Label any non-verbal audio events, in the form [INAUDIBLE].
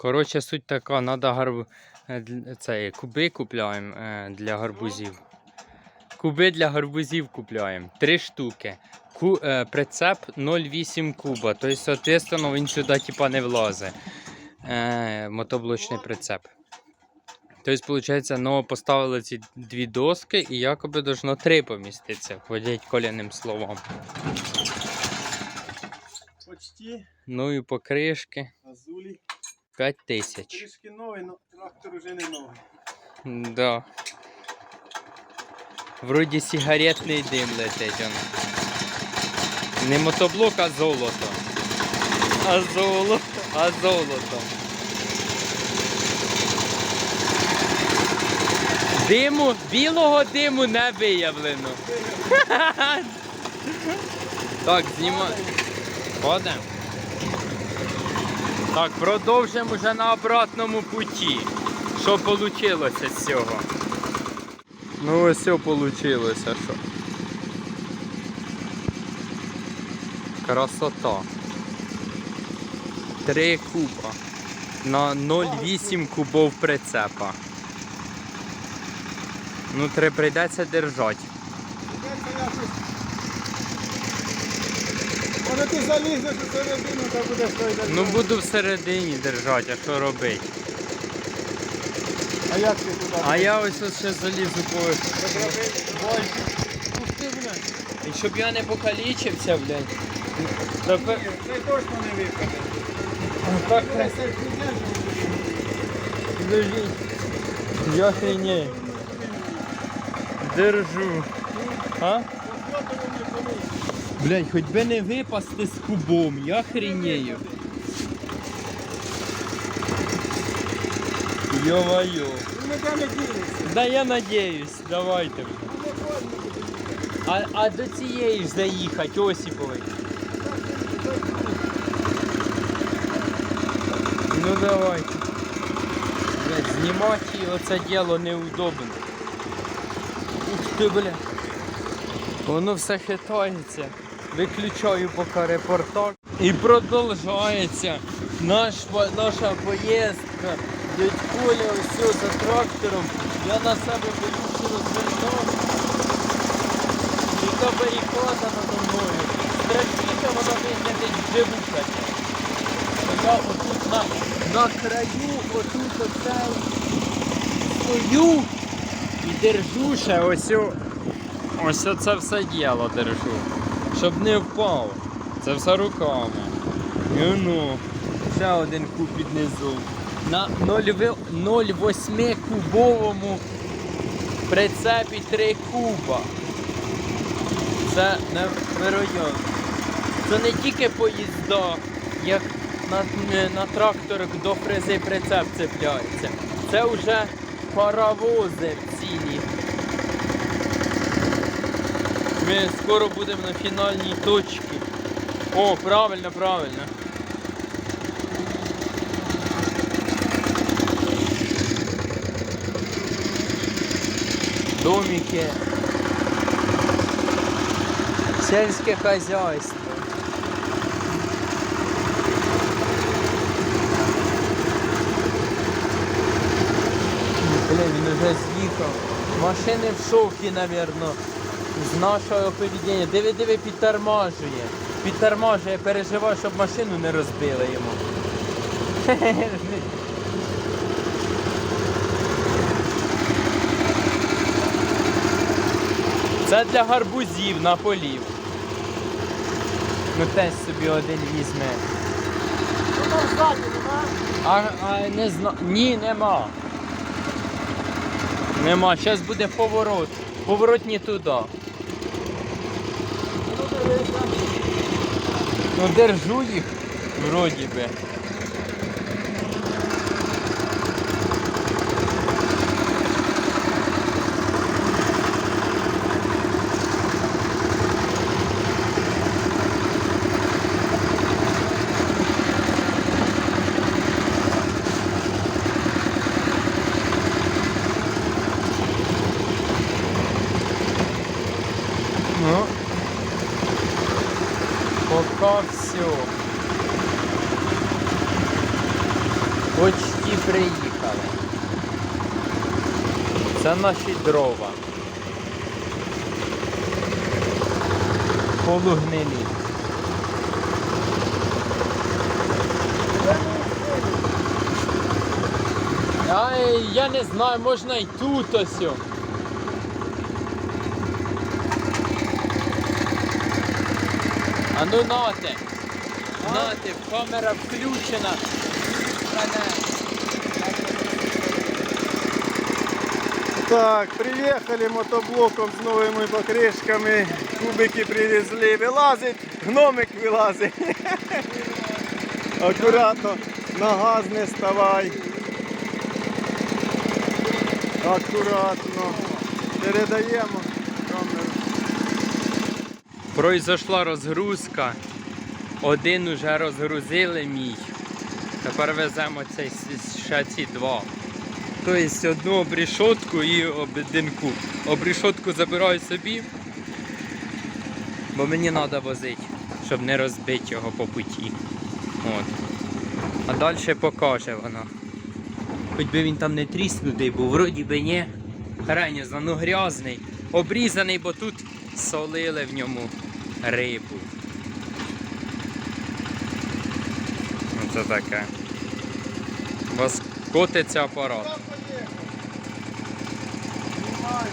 Коротше, суть така, треба гарб... е, це, куби купляємо е, для гарбузів. Куби для гарбузів купляємо. Три штуки. Ку... е, Прицеп 0,8 куба. Тобто, соответственно, він сюди типа не влазить. Мотоблочний прицеп. Тобто, виходить, ну, поставили ці дві доски і якоби должно три поміститися, ходять коляним словом. Почти Ну і покришки Азулі. 5 тисяч. Трішки новий, але трактор вже не новий. Да. Вроді сигаретний дим летить он. Не мотоблок, а золото. А золото, а золото. Диму, білого диму не виявлено. [LAUGHS] Так, знімай. Ходимо. Так, продовжимо вже на обратному путі. Що вийшло з цього? Ну ось все вийшло, що. Красота. Три куба. На 0,8 кубов прицепа. Ну, треба прийдеться держати. Ти залізеш у середину, та буде стоїти. Ну буду всередині держати, а що робити? А як ти туди? А я ось ось ще залізу по. Ой, пусти, блядь. І щоб я не покалічився, блядь. Тепер... Це точно не випаде. Так, Подожди. Я хренею. Держу. А? Блять, хоч би не випасти з кубом, я хренею. Йо-моё. Ну не не ділиться. Да я надіюсь, давайте. вже. А, а до цієї ж заїхати, Осіпової. Ну давайте. Блять, знімати оце діло неудобно. Ух ти, бля. Воно все хитається. Виключаю поки репортаж. І продовжується наш, наша поїздка. Дядь Коля все за трактором. Я на себе боюся розвертати. Яка барикада надо мною. Страшніше вона виглядить живуха. Я отут на, на краю, отут оцей стою і держу ще ось ось це все діло держу. Щоб не впав. Це все руками. І ну, ще один куб піднизу. На 0,8 0,8 кубовому прицепі 3 куба. Це невероятно. Це не тільки поїзда, як на, на тракторах до фрези прицеп цепляється. Це вже паровози цілі. Ми скоро будемо на фінальній точці. О, правильно, правильно. Домики. Сельське хазяйство. Блин, він уже з'їхав. Машини в шокі, напевно, з нашого поведіння. Диви, диви, підтормажує. Підтормажує, переживає, щоб машину не розбили йому. Це для гарбузів на полів. Ну теж собі один візьме. Ну там ззаді нема. А, а не зна... Ні, нема. Нема. Зараз буде поворот. Поворот не туди. Ну. Держу їх, вроді би. Ну, пока все. Почти приїхали. Це наші дрова. Полугнилі. Ай, я не знаю, можна і тут ось. А ну нате. Нате, камера включена. Так, приїхали мотоблоком з новими покришками. Кубики привезли. Вилазить, гномик вилазить. [LAUGHS] Акуратно, на газ не ставай. Акуратно. Передаємо камеру. Произошла розгрузка. Один уже розгрузили мій. Тепер веземо цей ще ці два. Тобто одну обрішотку і обдинку. Обрішотку забираю собі, бо мені треба возити, щоб не розбити його по путі. От. А далі покаже воно. Хоч би він там не тріснутий був, вроді би ні. Хрень, ну грязний, обрізаний, бо тут солили в ньому рибу. Оце таке. У вас котиться апарат. Знімаю.